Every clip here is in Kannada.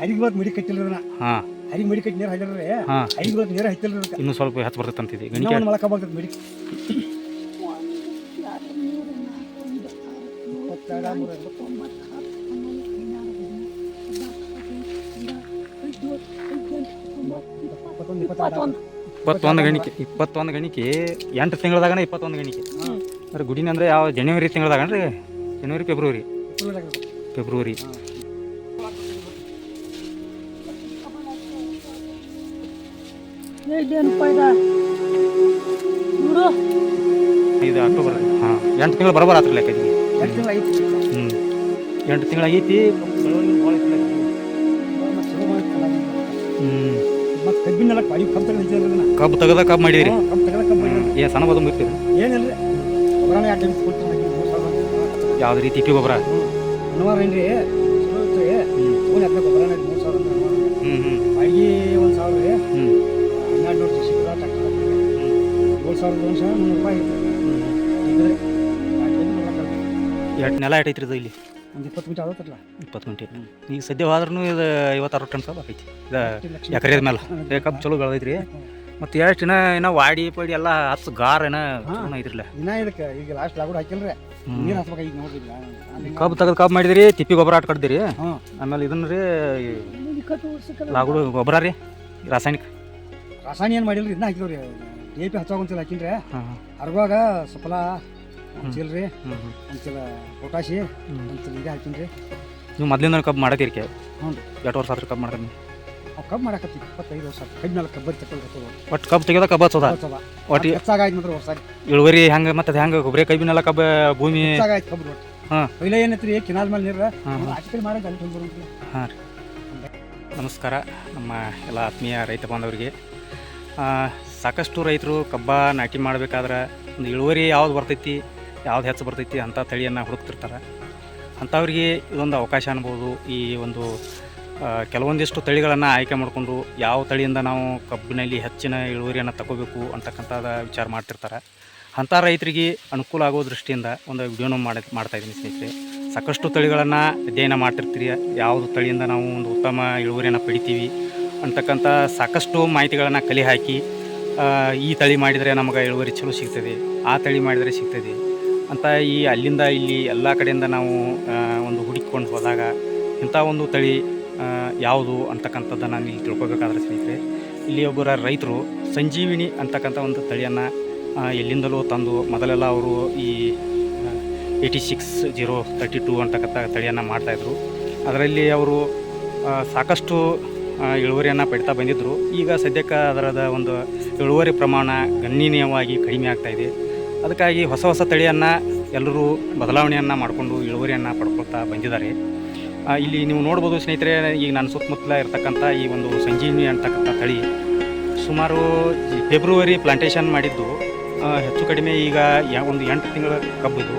ಹರಿಗೆ ಇವತ್ತು ಮಿಡಿ ಕಟ್ಟಿಲ್ರಿ ಹಾಂ. ಹರಿಗೆ ಮಿಡಿ ಕಟ್ಟಿ ನೀರು ಹಾಕಿಲ್ರಿ ಹಾಂ. ಹರಿಗೆ ಇವತ್ತು ನೀರು ಹತ್ತಿಲ್ರಿ ಅದಕ್ಕೆ. ಇನ್ನೂ ಸ್ವಲ್ಪ ಹೆಚ್ಚು ಬರ್ತೈತೆ ಅಂತಿದೆ ಇನ್ನೂ ಗಣಿಕೆ. ಒಂದು ಮೊಳಕ ಬರ್ತೈತೆ ಮಿಡಿ. ಇಪ್ಪತ್ತೆರಡು ಮೂರು ಇಪ್ಪತ್ತೊಂದು ಇಪ್ಪತ್ತಾರು ಇಪ್ಪತ್ತೊಂದು ಗಣಿಕೆ. ಇಪ್ಪತ್ತೊಂದು ಗಣಿಕೆ. ಎಂಟು ತಿಂಗಳದಾಗನ ಇಪ್ಪತ್ತೊಂದು ಗಣಿಕೆ. ಅಂದ್ರೆ ಗುಡಿನ ಅಂದ್ರೆ ಯಾವ ಜನವರಿ ತಿಂಗಳದಾಗನ್ರಿ ಜನವರಿ ಫೆಬ್ರವರಿ ಫೆಬ್ರವರಿ ಏನಪ್ಪ ಇದ ನೋಡು ಇದು ಅಕ್ಟೋಬರ್ ಹಾಂ ಎಂಟು ತಿಂಗಳು ಬರೋಬರ ಆತ್ರ ಲೆಕ್ಕ ಐತಿ ಹ್ಞೂ ಎಂಟು ತಿಂಗಳಾಗೈತಿ. ಹ್ಞೂ ಮತ್ತೆ ಕಬ್ಬಿನೆಲ್ಲ ಕಬ್ಬು ತೆಗೆದು ಕಬ್ಬು ತೆಗದ ಕಬ್ಬು ಮಾಡಿರಿ ಕಬ್ಬು ತೆಗೆದ ಕಬ್ಬು ಮಾಡಿದ್ರಿ. ಏ ಸಣ್ಣ ಬದು ಮುಗಿತೀರಿ ಗೊಬ್ಬರನ ಕೊಡ್ತೀನಿ ಯಾವ್ದು ರೀತಿ ಇಟ್ಟು ಗೊಬ್ಬರ? ಅನುವಾರ ಏನ್ರಿ ಅದನ್ನ ಗೊಬ್ಬರನ ಮೂರು ಸಾವಿರ ಬಾಡಿಗೆ ಒಂದು ಸಾವಿರ ರೀ. ಹ್ಞೂ ಸಾವಿರದ ಒಂದು ಸಾವಿರ ಮುನ್ನೂರು ರೂಪಾಯಿ ನೆಲ ಐತ್ರಿ ಇದು ಇಲ್ಲಿ. ಒಂದು ಇಪ್ಪತ್ತು ಆಗತ್ತಲ್ಲ ಇಪ್ಪತ್ತು ಗಂಟೆ ಈಗ ಸದ್ಯ ಹೋದ್ರೂ ಇದು ಐವತ್ತಾರು ಟನ್ ಕಬ್ಬು ಆಕೈತಿ. ಇದು ಎಕರೆ ಮೇಲೆ ಕಬ್ಬು ಚಲೋ ಬೆಳೆದೈತ್ರಿ. ಮತ್ತು ಎಷ್ಟು ಇನ್ನ ಇನ್ನ ವಾಡಿ, ಪಡಿ ಎಲ್ಲ ಹತ್ತು ಗಾರ್ ಏನೋ ಐತ್ರಿಲ್ಲ. ಇದಕ್ಕೆ ಈಗ ಲಾಸ್ಟ್ ಹಾಕಿಲ್ರಿ ನೀರು ಹಾಕ್ಬೇಕು ಈಗ ಕಬ್ಬು ತೆಗೆದು ಕಬ್ಬು ಮಾಡಿದಿರಿ, ತಿಪ್ಪಿ ಗೊಬ್ಬರ ಆಟ ಕಟ್ದಿರಿ. ಹಾಂ ಆಮೇಲೆ ಇದನ್ನ ರೀ, ಲಾಗುಡು ಗೊಬ್ಬರ ರೀ, ರಾಸಾಯನಿಕ. ರಾಸಾಯನಿಕ ಏನು ಮಾಡಿಲ್ರಿ ಇದನ್ನ ಹಾಕಿದ್ರಿ ಡಿ ಪಿ ಒಂದ್ಸಲ ಹಾಕಿನ್ರಿ ಹಾಂ ಅರ್ವಾಗ ಸಫಲ ಒಂದು ಚೀಲ ರೀ ಹ್ಞೂ ಹ್ಞೂ ಒಂದು ಚೀಲ ಪೊಟಾಶಿ ಒಂದ್ಸಲ ಒಂದು ಇದೆ ಹಾಕಿನ್ರಿ ನೀವು ಮೊದ್ಲಿಂದ ಕಬ್ಬು ಮಾಡತ್ತೀರಿ ಕೆ ಹ್ಞೂ. ರೀ ಎರಡು ವರ್ಷ ಆದ್ರೆ ಕಬ್ಬು ಮಾಡ್ತೀನಿ ಅವು ಕಬ್ಬು ಮಾಡಕತ್ತಿ ಇಪ್ಪತ್ತೈದು ವರ್ಷ ಕಬ್ಬು ಮೇಲೆ ಕಬ್ಬರಿ ತಗೊಳ್ಬೇಕು ಒಟ್ಟು ಕಬ್ಬು ತೆಗೆದ ಕಬ್ಬು ಹಚ್ಚೋದ? ಒಟ್ಟು ಹೆಚ್ಚಾಗಾಯ್ತು ಮಾತ್ರ ವರ್ಷ ಇಳುವರಿ ಹೆಂಗೆ ಮತ್ತೆ ಹೆಂಗೆ ಗೊಬ್ಬರ ಕಬ್ಬಿನೆಲ್ಲ ಕಬ್ಬು ಭೂಮಿ ಹೆಚ್ಚಾಗಾಯ್ತು ಕಬ್ಬು ಒಟ್ಟು ಹಾ. ಪೈಲೆ ಏನೈತ್ರಿ ಮೇಲೆ ನೀರು ಹಾಂ ಹಾಂ. ಆಚೆ ಕಡೆ ಮಾಡೋದು ಅಲ್ಲಿ ಹಾಂ ರೀ. ನಮಸ್ಕಾರ ನಮ್ಮ ಎಲ್ಲ ಆತ್ಮೀಯ ರೈತ ಬಾಂಧವರಿಗೆ. ಸಾಕಷ್ಟು ರೈತರು ಕಬ್ಬ ನಾಟಿ ಮಾಡಬೇಕಾದ್ರೆ ಒಂದು ಇಳುವರಿ ಯಾವ್ದು ಬರ್ತೈತಿ, ಯಾವ್ದು ಹೆಚ್ಚು ಬರ್ತೈತಿ ಅಂಥ ತಳಿಯನ್ನು ಹುಡುಕ್ತಿರ್ತಾರೆ. ಅಂಥವ್ರಿಗೆ ಇದೊಂದು ಅವಕಾಶ ಅನ್ಬೋದು. ಈ ಒಂದು ಕೆಲವೊಂದಿಷ್ಟು ತಳಿಗಳನ್ನು ಆಯ್ಕೆ ಮಾಡಿಕೊಂಡು ಯಾವ ತಳಿಯಿಂದ ನಾವು ಕಬ್ಬಿನಲ್ಲಿ ಹೆಚ್ಚಿನ ಇಳುವರಿಯನ್ನು ತಗೋಬೇಕು ಅಂತಕ್ಕಂಥದ್ದು ವಿಚಾರ ಮಾಡ್ತಿರ್ತಾರೆ. ಅಂಥ ರೈತರಿಗೆ ಅನುಕೂಲ ಆಗೋ ದೃಷ್ಟಿಯಿಂದ ಒಂದು ವಿಡಿಯೋನ ಮಾಡಿ, ಮಾಡ್ತಾ ಇದ್ದೀನಿ ಸ್ನೇಹಿತರೆ. ಸಾಕಷ್ಟು ತಳಿಗಳನ್ನು ಅಧ್ಯಯನ ಮಾಡ್ತಿರ್ತೀರಿ. ಯಾವುದು ತಳಿಯಿಂದ ನಾವು ಒಂದು ಉತ್ತಮ ಇಳುವರಿಯನ್ನು ಪಡಿತೀವಿ ಅಂತಕ್ಕಂಥ ಸಾಕಷ್ಟು ಮಾಹಿತಿಗಳನ್ನು ಕಲೆ ಹಾಕಿ ಈ ತಳಿ ಮಾಡಿದರೆ ನಮಗೆ ಇಳುವರಿ ಚಲೋ ಸಿಗ್ತದೆ, ಆ ತಳಿ ಮಾಡಿದರೆ ಸಿಗ್ತದೆ ಅಂತ ಈ ಅಲ್ಲಿಂದ ಇಲ್ಲಿ ಎಲ್ಲ ಕಡೆಯಿಂದ ನಾವು ಒಂದು ಹುಡುಕಿಕೊಂಡು ಹೋದಾಗ ಇಂಥ ಒಂದು ತಳಿ ಯಾವುದು ಅಂತಕ್ಕಂಥದ್ದನ್ನು ನಾನು ಇಲ್ಲಿ ತಿಳ್ಕೊಬೇಕಾದ್ರೆ ಸ್ನೇಹಿತರೆ, ಇಲ್ಲಿ ಒಬ್ಬರ ರೈತರು ಸಂಜೀವಿನಿ ಅಂತಕ್ಕಂಥ ಒಂದು ತಳಿಯನ್ನು ಎಲ್ಲಿಂದಲೂ ತಂದು ಮೊದಲೆಲ್ಲ ಅವರು ಈ eighty six zero thirty two ಅಂತಕ್ಕಂಥ ತಳಿಯನ್ನು ಮಾಡ್ತಾಯಿದ್ರು ಅದರಲ್ಲಿ ಅವರು ಸಾಕಷ್ಟು ಇಳುವರಿಯನ್ನು ಪಡಿತಾ ಬಂದಿದ್ದರು ಈಗ ಸದ್ಯಕ್ಕೆ ಅದರದ ಒಂದು ಇಳುವರಿ ಪ್ರಮಾಣ ಗಣನೀಯವಾಗಿ ಕಡಿಮೆ ಇದೆ. ಅದಕ್ಕಾಗಿ ಹೊಸ ಹೊಸ ತಳಿಯನ್ನು ಎಲ್ಲರೂ ಬದಲಾವಣೆಯನ್ನು ಮಾಡಿಕೊಂಡು ಇಳುವರಿಯನ್ನು ಪಡ್ಕೊಳ್ತಾ ಬಂದಿದ್ದಾರೆ. ಇಲ್ಲಿ ನೀವು ನೋಡ್ಬೋದು ಸ್ನೇಹಿತರೆ, ಈಗ ನನ್ನ ಸುತ್ತಮುತ್ತಲ ಇರತಕ್ಕಂಥ ಈ ಒಂದು ಸಂಜೀವಿನಿ ಅಂತಕ್ಕಂಥ ತಳಿ ಸುಮಾರು ಫೆಬ್ರವರಿ ಪ್ಲಾಂಟೇಷನ್ ಮಾಡಿದ್ದು. ಹೆಚ್ಚು ಕಡಿಮೆ ಈಗ ಒಂದು ಎಂಟು ತಿಂಗಳ ಕಬ್ಬಿದ್ದು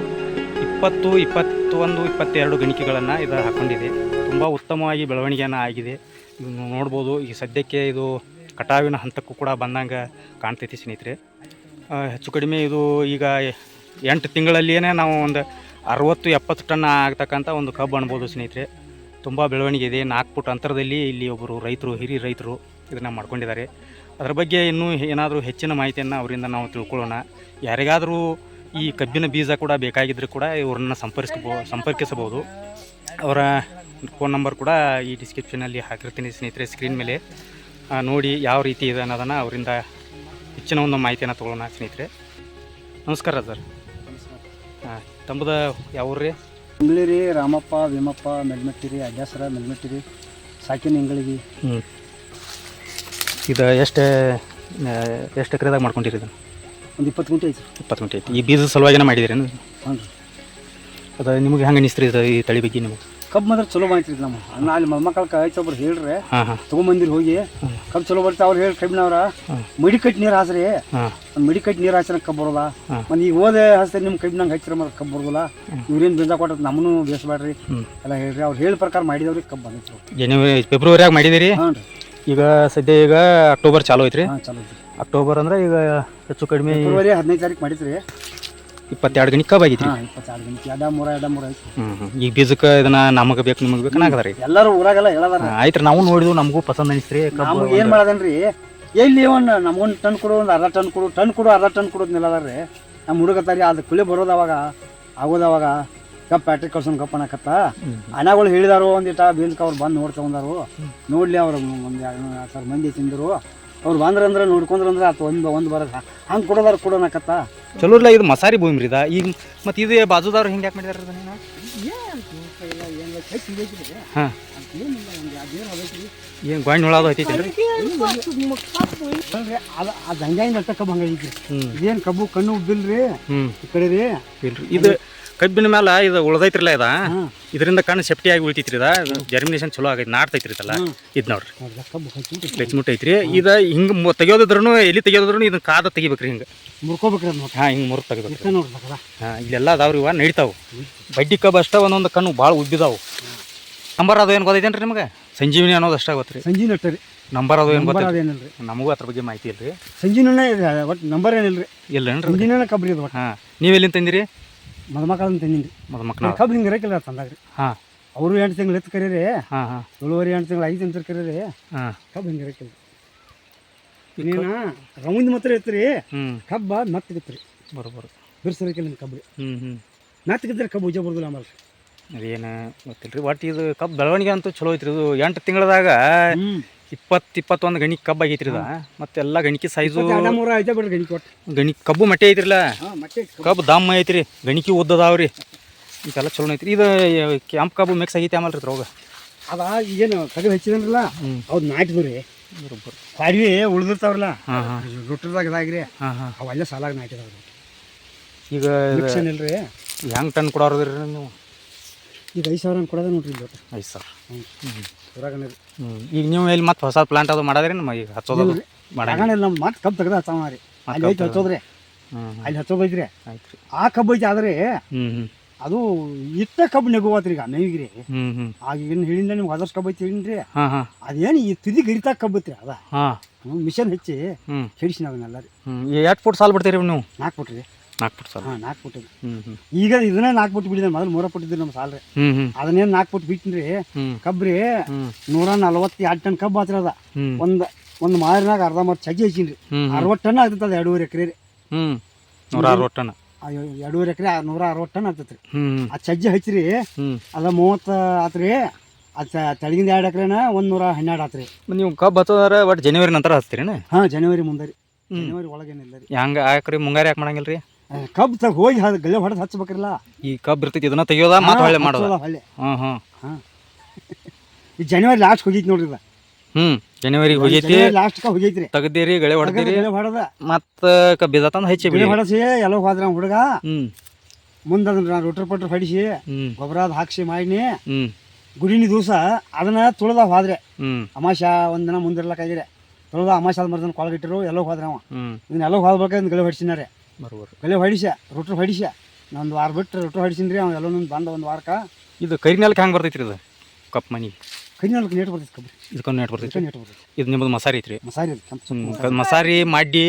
ಇಪ್ಪತ್ತು, ಇಪ್ಪತ್ತೊಂದು, ಇಪ್ಪತ್ತೆರಡು ಗಣಿಕೆಗಳನ್ನು ಇದು ಹಾಕ್ಕೊಂಡಿದೆ ತುಂಬ ಉತ್ತಮವಾಗಿ ಬೆಳವಣಿಗೆಯನ್ನು ಆಗಿದೆ. ನೀವು ನೋಡ್ಬೋದು. ಈಗ ಸದ್ಯಕ್ಕೆ ಇದು ಕಟಾವಿನ ಹಂತಕ್ಕೂ ಕೂಡ ಬಂದಂಗೆ ಕಾಣ್ತೈತಿ ಸ್ನೇಹಿತರೆ. ಹೆಚ್ಚು ಕಡಿಮೆ ಇದು ಈಗ ಎಂಟು ತಿಂಗಳಲ್ಲಿಯೇ ನಾವು ಒಂದು ಅರವತ್ತು, ಎಪ್ಪತ್ತು ಟನ್ ಆಗ್ತಕ್ಕಂಥ ಒಂದು ಕಬ್ಬು ಅನ್ಬೋದು ಸ್ನೇಹಿತರೆ. ತುಂಬ ಬೆಳವಣಿಗೆ ಇದೆ. ನಾಲ್ಕು ಪುಟ್ ಅಂತರದಲ್ಲಿ ಇಲ್ಲಿ ಒಬ್ಬರು ರೈತರು, ಹಿರಿಯ ರೈತರು ಇದನ್ನು ಮಾಡ್ಕೊಂಡಿದ್ದಾರೆ. ಅದರ ಬಗ್ಗೆ ಇನ್ನೂ ಏನಾದರೂ ಹೆಚ್ಚಿನ ಮಾಹಿತಿಯನ್ನು ಅವರಿಂದ ನಾವು ತಿಳ್ಕೊಳ್ಳೋಣ. ಯಾರಿಗಾದರೂ ಈ ಕಬ್ಬಿನ ಬೀಜ ಕೂಡ ಬೇಕಾಗಿದ್ದರೂ ಕೂಡ ಇವ್ರನ್ನ ಸಂಪರ್ಕಿಸ್ಬೋ ಸಂಪರ್ಕಿಸಬಹುದು. ಅವರ ಫೋನ್ ನಂಬರ್ ಕೂಡ ಈ ಡಿಸ್ಕ್ರಿಪ್ಷನಲ್ಲಿ ಹಾಕಿರ್ತೀನಿ ಸ್ನೇಹಿತರೆ ಸ್ಕ್ರೀನ್ ಮೇಲೆ. ನೋಡಿ ಯಾವ ರೀತಿ ಇದೆ ಅನ್ನೋದನ್ನು ಅವರಿಂದ ಹೆಚ್ಚಿನ ಒಂದು ಮಾಹಿತಿಯನ್ನು ತೊಗೊಳ್ಳೋಣ ಸ್ನೇಹಿತರೆ. ನಮಸ್ಕಾರ ಸರ್. ಹಾಂ ತಂಬದ ಯಾವ ಊರ್ರಿ ರೀ? ರಾಮಪ್ಪ ಭೀಮಪ್ಪ ಮೆಲ್ಮೆಟ್ಟಿರಿ ಅಡ್ಯಾಸರ ಮೆಲ್ಮೆಟ್ಟಿರಿ ಸಾಕಿನ ಇಂಗಳಿಗೆ. ಹ್ಞೂ ಇದು ಎಷ್ಟು ಎಷ್ಟು ಎಕರೆದಾಗ ಮಾಡ್ಕೊಂಡಿರಿ ಇದನ್ನು? ಒಂದು ಇಪ್ಪತ್ತು ಗುಂಟೆ ಐತಿ ಇಪ್ಪತ್ತು ಗಂಟೆ ಐತಿ. ಈ ಬೀಜದ ಸಲುವಾಗಿನ ಮಾಡಿದಿರೇನು? ಹ್ಞೂ ರೀ. ಅದು ನಿಮಗೆ ಹೆಂಗೆ ಅನಿಸ್ತ್ರಿ ಇದು ಈ ತಳಿ ಬಗ್ಗೆ ನಿಮಗೆ? ಕಬ್ಬು ಮಾತ್ರ ಚಲೋ ಬಂತ್ರಿ ನಮ್ಮ. ಅಣ್ಣ ಅಲ್ಲಿ ಮೊಮ್ಮಕ್ಕಳ ಆಯ್ತು ಒಬ್ರು ಹೇಳ್ರಿ ಹಾಂ ಹಾಂ. ತೊಗೊಂಬಂದಿರಿ ಹೋಗಿ. ಕಬ್ಬು ಚಲೋ ಬರ್ತಾ ಅವ್ರು ಹೇಳಿ ಕಬ್ಬಿನವ್ರ. ಮಡಿ ಕಟ್ಟಿ ನೀರು ಹಾಸ್ರಿ. ಮಡಿ ಕಟ್ಟಿ ನೀರು ಹಾಸಿನ ಕಬ್ಬು ಬರೋಲ್ಲ. ಮತ್ತು ಈಗ ಓದೆ ಹಾಸ್ರಿ ನಿಮ್ಮ ಕಬ್ಬಿನಂಗೆ ಹಚ್ಚಿರ ಮತ್ತೆ ಕಬ್ಬು ಬರೋದಿಲ್ಲ ಇವ್ರೇನು ಬೀಜ ಕೊಟ್ಟ ನಮ್ಮನು ಬೇಸಬೇಡ್ರಿ ಎಲ್ಲ ಹೇಳ್ರಿ. ಅವ್ರು ಹೇಳಿ ಪ್ರಕಾರ ಮಾಡಿದವ್ರಿ ಕಬ್ಬು ಬಂದಿತ್ತು. ಜನವರಿ ಫೆಬ್ರವರಿಯಾಗ ಮಾಡಿದಿರಿ? ಹಾಂ ರೀ. ಈಗ ಸದ್ಯ ಈಗ ಅಕ್ಟೋಬರ್ ಚಾಲು ಐತ್ರಿ? ಹಾಂ ಚಲೋ ಐತಿ ಅಕ್ಟೋಬರ್ ಅಂದ್ರೆ ಈಗ ಹೆಚ್ಚು ಕಡಿಮೆ ಫೆಬ್ರವರಿ ಹದಿನೈದು ತಾರೀಕು ಮಾಡಿದ್ರಿ. ಇಪ್ಪತ್ತೆರಡು ಗಣಿ ಕಬ್ಬ ಆಗೈತಿ ಹಾಂ ಇಪ್ಪತ್ತೆರಡು ಗಂಟೆ ಎಡ ಮೂರ ಎಡ ಮೂರ ಐತಿ. ಹ್ಮ್ ಹ್ಮ್. ಈಗ ಬೀಜಕ್ಕೆ ಇದನ್ನ ನಮಗೆ ಬೇಕು ನಿಮಗೆ ಬೇಕು ಅನ್ನಕದ ರೀ? ಎಲ್ಲರೂ ಊರಾಗೆಲ್ಲ ಹೇಳದಾರ. ಆಯ್ತು ನಾವು ನೋಡಿದ್ವು ನಮಗೂ ಪಸಂದ್ ಅನಿಸ್ರಿ ಕಬ್ಬು ನಮ್ಗೆ ಏನು ಮಾಡದನ್ರಿ? ಎಲ್ಲಿ ಒಂದು ನಮ್ಗೊಂದು ಟನ್ ಕೊಡು ಒಂದು ಅರ್ಧ ಟನ್ ಕೊಡು ಟನ್ ಕೊಡು ಅರ್ಧ ಟನ್ ಕೊಡೋದು ನಿಲ್ಲದಾರ್ರಿ ನಮ್ಮ ಹುಡುಗತ್ತಾರಿ ಅದು ಕುಳಿ ಬರೋದು ಅವಾಗ ಆಗೋದು ಅವಾಗ ಕಪ್ ಪ್ಯಾಟ್ರಿಕ್ ಕಳ್ಸೋನ್ ಕಪ್ ಅನ್ನಕತ್ತ ಅಣ್ಣಗಳು ಹೇಳಿದಾರು ಒಂದಿಟ ಬೀನ್ಕ ಅವ್ರು ಬಂದು ನೋಡ್ಕೊಂಡಾರು ನೋಡ್ಲಿ ಅವ್ರು ಒಂದು ಎರಡು ಸಾವಿರ ಮಂದಿ ತಿಂದರು. ಅವ್ರು ಬಂದ್ರಂದ್ರೆ ನೋಡ್ಕೊಂಡ್ರಂದ್ರೆ ಆತು ಒಂದು ಒಂದು ಬರೋದು ಹಂಗೆ ಕೊಡೋದಾರ ಕೊಡೋಣಕತ್ತ ಚಲೋ ಇಲ್ಲ ಇದು ಮಸಾರಿ ಭೂಮಿ ರೀ ಇದ. ಈಗ ಮತ್ತೆ ಇದು ಬಾಜುದವ್ರು ಹಿಂಗೆ ಯಾಕೆ ಮಾಡಿದಾರ ಇದನ್ನ? ಹಾಂ. ಏನು ಗಾಣಿ ಹೊಳದು ಐತೈತಿ ರೀ ಅದು ಅದು ಹಂಗಾಗಿ ನಟ್ಟ ಕಬ್ಬು ಹಂಗೈತಿ ಹ್ಞೂ ಏನು ಕಬ್ಬು ಕಣ್ಣು ಹ್ಞೂ ಈ ಕಡೆ ರೀ. ಇದು ಕಬ್ಬಿನ ಮೇಲೆ ಇದು ಉಳ್ದೈತ್ರಿಲ್ಲ ಇದ? ಹಾಂ. ಇದರಿಂದ ಕಣ್ಣು ಸೆಫ್ಟಿ ಆಗಿ ಉಳಿತೈತ್ರಿ ಇದ ಜರ್ಮಿನೇಷನ್ ಚಲೋ ಆಗೈತಿ ನಾಡ್ತೈತ್ರಿ ಇದಲ್ಲ ಇದು ನೋಡ್ರಿ. ಬೆಚ್ಮುಟ್ ಐತ್ರಿ ಇದು ಹಿಂಗೆ ತೆಗಿಯೋದಿದ್ರು ಎಲ್ಲಿ ತೆಗಿಯೋದ್ರು ಇದನ್ನ ಕಾದ ತೆಗಿಬೇಕ್ರಿ ಹಿಂಗೆ. ಮುರ್ಕೋಬೇಕ್ರಿ ಹಾ ಹಾಂ ಹಿಂಗೆ ಮುರು ತೆಗಿಬೇಕು ಹಾಂ ಇಲ್ಲೆಲ್ಲ ಅದಾವ್ರಿ ಇವ ನಡಿತಾವು. ಬಡ್ಡಿ ಕಬ್ಬು ಅಷ್ಟ ಒಂದೊಂದು ಕಣ್ಣು ಭಾಳ ಉಬ್ಬಿದಾವು. ನಂಬರ್ ಅದು ಏನು ಗೊತ್ತೈತೇನ್ರಿ ನಿಮಗೆ? ಸಂಜೀವಿನಿ ಅನ್ನೋದು ಅಷ್ಟ ಗೊತ್ತ್ರಿ ಸಂಜೀವಿನಿ ನಟ್ಟರಿ ನಂಬರ್ ಅದು ಏನು ನಮಗೂ ಅದ್ರ ಬಗ್ಗೆ ಮಾಹಿತಿ ಇಲ್ರಿ. ಸಂಜೀವಿನ ಒಟ್ಟು ನಂಬರ್ ಏನಿಲ್ರಿ. ಕಬ್ರಿ ಇದು ಒಟ್ಟು ಹಾಂ ನೀವು ಎಲ್ಲಿಂದ ತಂದಿರಿ? ಮದುಮಕ್ಕಳನ್ನ ತಂದಿನಿ. ಮದುಮಕ್ಕನ ಕಬ್ಬು ಹಿಂಗೆ ಇರಕಿಲ್ಲ ತಂದಾಗ್ರಿ ಹಾಂ. ಅವರು ಎಂಟು ತಿಂಗಳು ಎತ್ತು ಕರೀರಿ ಹಾಂ ಹಾಂ. ಏಳುವರೆ ಎಂಟು ತಿಂಗಳು ಐದು ತಿಂಗಳು ಕರೀರಿ ಹಾಂ. ಕಬ್ಬು ಹಿಂಗೆ ಇರಕ್ಕಿಲ್ಲ ಇನ್ನೇನು ರೌಂದ್ ಮಾತ್ರ ಇತ್ತು ಹ್ಞೂ ಕಬ್ಬ ಮೆತ್ತಗಿತ್ರಿ. ಬರೋಬ್ಬರ ಬಿರ್ಸಿರಕ್ಕಿಲ್ಲ ಕಬ್ಬು ಹ್ಞೂ ಹ್ಞೂ ಕಬ್ಬು ಉಜ್ಜ ಬರ್ದಿಲ್ಲ ಆಮೇಲೆ ಅದೇನು ಗೊತ್ತಿಲ್ಲ ರೀ ಒಟ್ಟು ಇದು ಕಬ್ಬು ಬೆಳವಣಿಗೆ ಅಂತೂ ಚಲೋ ಐತ್ರಿ. ಇದು ಎಂಟು ತಿಂಗಳದಾಗ ಇಪ್ಪತ್ತು ಇಪ್ಪತ್ತೊಂದು ಗಣಿ ಕಬ್ಬು ಆಗೈತ್ರಿ ಇದು. ಮತ್ತೆಲ್ಲ ಗಣಿಕೆ ಸೈಜು ಗಣಿಕೆ ಕಬ್ಬು ಮಟ್ಟೆ ಐತ್ರಿಲ್ಲ. ಕಬ್ಬು ದಮ್ಮ ಐತ್ರಿ. ಗಣಿಕೆ ಉದ್ದದಾವ್ರಿ. ಇದೆಲ್ಲ ಚಲೋ ಐತ್ರಿ. ಇದು ಕೆಂಪು ಕಬ್ಬು ಮಿಕ್ಸ್ ಆಗೈತೆ ಆಮೇಲೆ ರೀ ರೋಗ ಅದ ಏನು ಕಡಿಮೆ ಹಚ್ಚಿದ್ರಲ್ಲ ಅವ್ರು ನಾಟಿದ್ರಿ ಸಾರಿ ಉಳ್ದಿರ್ತಾವ್ರಲ್ಲ ರೊಟ್ಟದಾಗ ಇದಾಗ್ರಿ. ಅವೆಲ್ಲ ಸಾಲಾಗಿ ನಾಟಿದವ್ರು. ಈಗ ಇಲ್ಲ ರೀ ಹೆಂಗೆ ಟನ್ ಕೊಡೋದ್ರಿ ನೀವು? ಈಗ ಐದು ಸಾವಿರ ಕೊಡೋದ ನೋಡ್ರಿ ಇಲ್ಲಿ ಐದು ಸಾವಿರ. ಹ್ಞೂ ಹ್ಞೂ ಈಗ ನೀವು ಇಲ್ಲಿ ಮತ್ತೆ ಹೊಸ ಪ್ಲಾಂಟ್ ಅದು ಮಾಡಿದ್ರಿ ನಮ್ಮ ಈಗ ಹಚ್ಚೋದು ಮಾಡಂಗಿಲ್ಲ. ನಮ್ಮ ಮತ್ತೆ ಕಬ್ಬು ತೆಗ್ದ ಹಚ್ಚ ರೀ ಅಲ್ಲಿ ಐತೆ ಹಚ್ಚೋದ್ರಿ. ಅಲ್ಲಿ ಹಚ್ಚೋದೈತ್ರಿ ಆಯ್ತು ರೀ ಆ ಕಬ್ಬು ಐತೆ ಆದ್ರೆ ಅದು ಇತ್ತ ಕಬ್ಬು ನೆಗುವಾತ್ರಿ ಈಗ ಮೇವಿಗ್ರಿ. ಹ್ಞೂ ಆಗ ಏನು ಹೇಳಿಂದ ನಿಮ್ಗೆ ಅದರ್ಸ್ ಕಬ್ಬು ಐತಿ ಹೇಳಿನ್ರಿ. ಅದೇನು ಈ ತುದಿ ಗರಿತಾ ಕಬ್ಬು ಐತ್ರಿ ಅದ. ಮಿಷನ್ ಹಚ್ಚಿ ಹ್ಞೂ ಕೆಡಿಸಿ ನಾವನ್ನೆಲ್ಲ ರೀ ಎಷ್ಟು ಫುಟ್ ಸಾಲ್ ಬಿಡ್ತೀರಿ ನೀವು? ನಾಲ್ಕು ಫುಟ್ ರೀ ನಾಲ್ಕು ಫುಟ್ ಸಾಲ್? ಹಾಂ ನಾಲ್ಕು ಫುಟ್ ಹ್ಞೂ ಹ್ಞೂ ಈಗ ಇದನ್ನೇ ನಾಕ್ ಫುಟ್ ಬಿಟ್ಟಿದೆ ಮೊದಲು ಮೂರ ಫುಟ್ ಇದ್ರಿ ನಮ್ಮ ಸಾಲ್ರಿ. ಹ್ಞೂ ಹ್ಞೂ ಅದನ್ನೇನು ನಾಲ್ಕು ಫುಟ್ ಬಿಟ್ಟಿನ್ರಿ? ಹ್ಞೂ ಕಬ್ರಿ ನೂರ ನಲವತ್ತು ಎರಡು ಟನ್ ಕಬ್ಬು ಆತ್ರಿ ಅದ. ಒಂದ್ ಒಂದ್ ಮಾರಿನಾಗ ಅರ್ಧ ಮಾರು ಚಜ್ಜಿ ಹಚ್ಚಿನ್ರಿ ಹ್ಞೂ ಅರವತ್ತು ಟನ್ ಆಗ್ತದೆ ಎರಡೂವರೆ ಎಕರೆ ರೀ. ಹ್ಞೂ ನೂರ ಅರವತ್ತು ಟನ್. ಆ ಎರಡೂವರೆ ಎಕರೆ ನೂರ ಅರವತ್ತು ಟನ್ ಆಗ್ತೈತ್ರಿ ಹ್ಞೂ ಹ್ಞೂ ಆ ಚಜ್ಜಿ ಹಚ್ಚಿರಿ ಹ್ಞೂ ಅದ ಮೂವತ್ತ ಆತ್ರಿ ಅದು ತಳಗಿಂದ ಎರಡು ಎಕರೆನ ಒಂದ್ ನೂರ ಹನ್ನೆರಡು ಆತ್ರಿ. ನೀವು ಕಬ್ಬು ಹಚ್ಚೋದಾರ ಒಟ್ಟು ಜನವರಿ ನಂತರ ಹಚ್ತೀರೇನು? ಹಾ ಜನವರಿ ಮುಂದೆ ರೀ. ಹ್ಮ್. ಜನವರಿ ಒಳಗೇನಿಲ್ಲ ರೀ. ಹಂಗ ಯಾಕ್ರಿ ಮುಂಗಾರಿ ಯಾಕೆ ಮಾಡಂಗಿಲ್ರಿ? ರೀ ಕಬ್ಬು ತಗ ಹೋಗಿ ಅದು ಗಳೆ ಹೊಡೆದು ಹಚ್ಬೇಕ್ರಲ್ಲ? ಈ ಕಬ್ಬು ಇರ್ತೈತಿ ಇದನ್ನ ತೆಗಿಯೋದ? ಮತ್ತೆ ಹೊಳ್ಳೆ ಮಾಡೋದು? ಹೊಳ್ಳೆ. ಹ್ಞೂ ಹ್ಞೂ ಹಾಂ. ಈ ಜನವರಿ ಲಾಸ್ಟ್ ಹೋಗೈತಿ ನೋಡ್ರಿ ಇದು ಹ್ಞೂ ಜನವರಿಗೆ ಹೋಗೈತಿ. ಜನವರಿ ಲಾಸ್ಟ್ಕ ಹೋಗೈತಿ ರೀ ತೆಗ್ದಿರಿ ಗಳೆ ಹೊಡೆದಿರಿ. ಗಳೆ ಹೊಡೆದ. ಮತ್ತೆ ಕಬ್ಬಿದ ತಂದು ಹಚ್ಚಿ ಬಿಡಿ. ಹೊಡೆಸಿ ಎಲ್ಲ ಹೋದ್ರ ಹುಡುಗ. ಹ್ಞೂ ಮುಂದೆ ಅದನ್ನ ನಾನು ರೊಟ್ರ ಪಟ್ರ ಹೊಡಿಸಿ ಹ್ಞೂ ಗೊಬ್ಬರ ಅದು ಹಾಕ್ಸಿ ಮಾಡಿ ಹ್ಞೂ ಗುಡಿನಿ ದಿವಸ ಅದನ್ನ ತುಳಿದ ಹೋದ್ರೆ. ಹ್ಞೂ ಅಮಾಶ ಒಂದಿನ ಮುಂದಿರ್ಲಕ್ಕಾಗಿದೆ ತುಳ್ದ ಅಮಾಶ ಆದ ಮರದ ಕೊಳಗಿಟ್ಟರು ಎಲ್ಲ ಹೋದ್ರೆ ಅವ. ಹ್ಞೂ ಇದನ್ನೆಲ್ಲ ಎಲ್ಲ ಹೋಗ್ಬೇಕಾದ್ರೆ ಗಳೆ ಹೊಡಿಸಿನಾರೆ. ಬರೋಬರ್ ಕಲೆ ಹೊಡಿಸ ರೊಟ್ರು ಹೊಡಿಸ ಒಂದು ವಾರ ಬಿಟ್ಟು ರೊಟ್ರು ಹೊಡಿಸಿನ್ರಿ ರೀ ಅವ್ನು ಎಲ್ಲ ಬಂದ ಒಂದು ವಾರಕ್ಕೆ. ಇದು ಕರಿನೆಲಕ್ಕೆ ಹೆಂಗೆ ಬರ್ತೈತ್ರಿ ಇದು? ಕಪ್ ಮನಿ. ಕೈನಾಲ್ಕು ನೇಟ್ ಬರ್ತೈತೆ ಕಬ್ಬರಿ ಇದಕ್ಕೊಂದು ನೆಟ್ ಬರ್ತೈತಿ ನೆಟ್ ಬರ್ತೈತೆ. ಇದು ನಿಮ್ಮದು ಮಸಾರಿ ಐತ್ರಿ? ಮಸಾರಿ ಮಸಾರಿ. ಮಾಡಿ.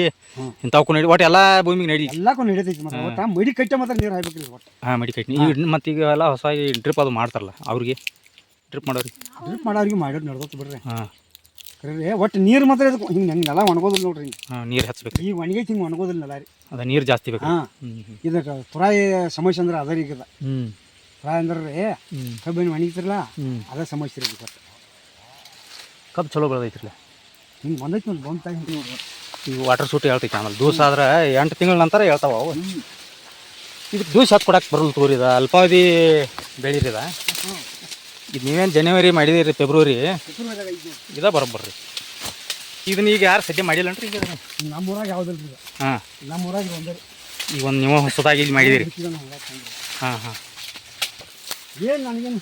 ಇಂಥವಕ್ಕೂ ನಡಿ ಒಟ್ಟು ಎಲ್ಲ ಭೂಮಿಗೆ ನಡಿ. ಎಲ್ಲಕ್ಕೂ ನಡೀತೈತಿ ಮತ್ತೆ ಒಟ್ಟು ಮಡಿ ಕಟ್ಟೆ ಮಾತ್ರ ನೀರು ಹಾಕ್ಬೇಕ್ರಿ ಒಟ್ಟು. ಹಾಂ ಮಡಿ ಕಟ್ಟಿ. ಈಗ ಮತ್ತು ಈಗ ಎಲ್ಲ ಹೊಸ ಡ್ರಿಪ್ ಅದು ಮಾಡ್ತಾರಲ್ಲ ಅವ್ರಿಗೆ. ಡ್ರಿಪ್ ಮಾಡೋರಿ ಡ್ರಿಪ್ ಮಾಡೋರಿಗೆ ಮಾಡಿ ನಡ್ದೋತು ಬಿಡ್ರಿ. ಹಾಂ. ಕರೀರಿ ಒಟ್ಟು ನೀರು ಮಾತ್ರ ಇದು ಹಿಂಗೆ ಹೆಂಗೆ ನೆಲ ಒಣಗೋದಿಲ್ಲ ನೋಡ್ರಿ ಹಿಂಗೆ. ಹಾಂ ನೀರು ಹಚ್ಬೇಕು. ಈಗ ಒಣಗೈತಿ ಹಿಂಗೆ ಒಣಗೋದಿಲ್ಲ ನೆಲ ರೀ ಅದ ನೀರು ಜಾಸ್ತಿ ಬೇಕು. ಹಾಂ. ಇದಕ್ಕೆ ತುರಾಯಿ ಸಮಸ್ಯೆ ಅಂದ್ರೆ ಅದ ರೀ ಈಗ ತುರಾಯಿ ಅಂದ್ರೆ ರೀ ಕಬ್ಬಿನ ಒಣಗಿತಿರಲ್ಲ ಅದೇ ಸಮಸ್ಯೆ ರೀ ಒಟ್ಟು ಕಬ್ಬು ಚಲೋ ಬೆಳೆದೈತ್ರಲ್ಲ ಹಿಂಗೆ ಬಂದೈತಿ ನೋಡಿ ಬಂದ ಹಿಂಗೆ ನೋಡ್ರಿ ಈಗ ವಾಟರ್ ಸೂಟ್ ಹೇಳ್ತೈತಿ ಆಮೇಲೆ. ದೂಸ ಆದ್ರೆ ಎಂಟು ತಿಂಗಳ ನಂತರ ಹೇಳ್ತಾವ ಅವು. ಇದಕ್ಕೆ ದೂಸ ಹತ್ತು ಕೊಡಕ್ಕೆ ಬರಲ್ಲ ತೋರಿ ಇದು. ಅಲ್ಪಾವಧಿ ಬೆಳೀರಿದ ಇದು ನೀವೇನು ಜನವರಿ ಮಾಡಿದಿರಿ ಫೆಬ್ರವರಿ ಇದ ಬರೋಬ್ಬರ್ರಿ ಇದನ್ನ ಈಗ ಯಾರು ಸದ್ಯ ಮಾಡಿಲ್ಲನ್ರಿ ಈಗ? ನಮ್ಮೂರಾಗ ಯಾವುದಿಲ್ಲ ರೀ ಹಾಂ. ನಮ್ಮೂರಾಗ ಒಂದೇ ರೀ. ಈಗ ಒಂದು ನೀವು ಹೊಸದಾಗಿ ಇಲ್ಲಿ ಮಾಡಿದಿರಿ? ಹಾಂ ಹಾಂ. ಏನ್ ನನಗೇನು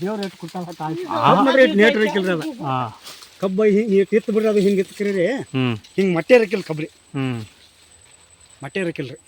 ದೇವ್ರ ರೇಟ್ ಕೊಟ್ಟಾಗ ನೇಟ್ ಅದು ಹಾಂ. ಕಬ್ಬ ಹಿಂಗೆ ಎತ್ತು ಬಿಡ್ರಿ ಅದು ಹಿಂಗೆ ಎತ್ತಕ್ರಿ ಹಿಂಗೆ ಮಟ್ಟೆ ಇರಕ್ಕಿಲ್ಲ ಕಬ್ರಿ. ಹ್ಞೂ ಮಟ್ಟೆ ಇರಕ್ಕಿಲ್ಲ ರೀ